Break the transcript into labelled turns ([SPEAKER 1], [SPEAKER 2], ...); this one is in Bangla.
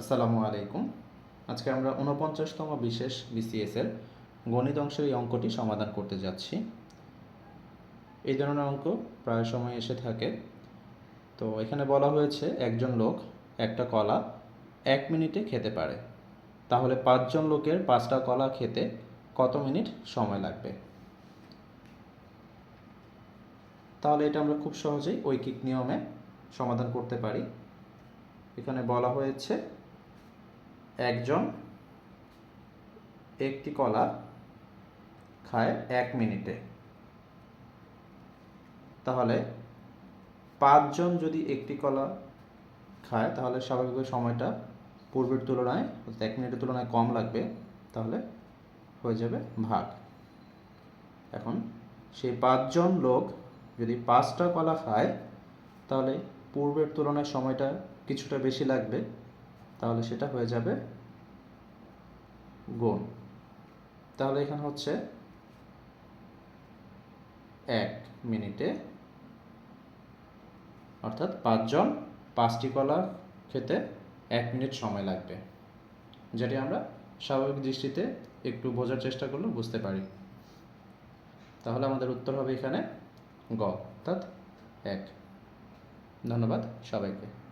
[SPEAKER 1] আসসালামু আলাইকুম। আজকে আমরা উনপঞ্চাশতম বিশেষ বিসিএসের গণিত অংশের এই অঙ্কটি সমাধান করতে যাচ্ছি। এই ধরনের অঙ্ক প্রায় সময় এসে থাকে। তো এখানে বলা হয়েছে, একজন লোক একটা কলা এক মিনিটে খেতে পারে। তাহলে পাঁচজন লোকের পাঁচটা কলা খেতে কত মিনিট সময় লাগবে? তাহলে এটা আমরা খুব সহজেই ঐকিক নিয়মে সমাধান করতে পারি। এখানে বলা হয়েছে একজন একটি কলা খায় এক মিনিটে। তাহলে পাঁচজন যদি একটি কলা খায়, তাহলে স্বাভাবিকভাবে সময়টা পূর্বের তুলনায় এক মিনিটের তুলনায় কম লাগবে, তাহলে হয়ে যাবে ভাগ। এখন সেই পাঁচজন লোক যদি পাঁচটা কলা খায়, তাহলে পূর্বের তুলনায় সময়টা কিছুটা বেশি লাগবে তাহলে সেটা হয়ে যাবে গুণ। তাহলে এখানে হচ্ছে এক মিনিটে, অর্থাৎ পাঁচজন পাঁচটি কলা খেতে এক মিনিট সময় লাগবে, যেটি আমরা স্বাভাবিক দৃষ্টিতে একটু বোঝার চেষ্টা করলে বুঝতে পারি। তাহলে আমাদের উত্তর হবে এখানে গ, অর্থাৎ এক। ধন্যবাদ সবাইকে।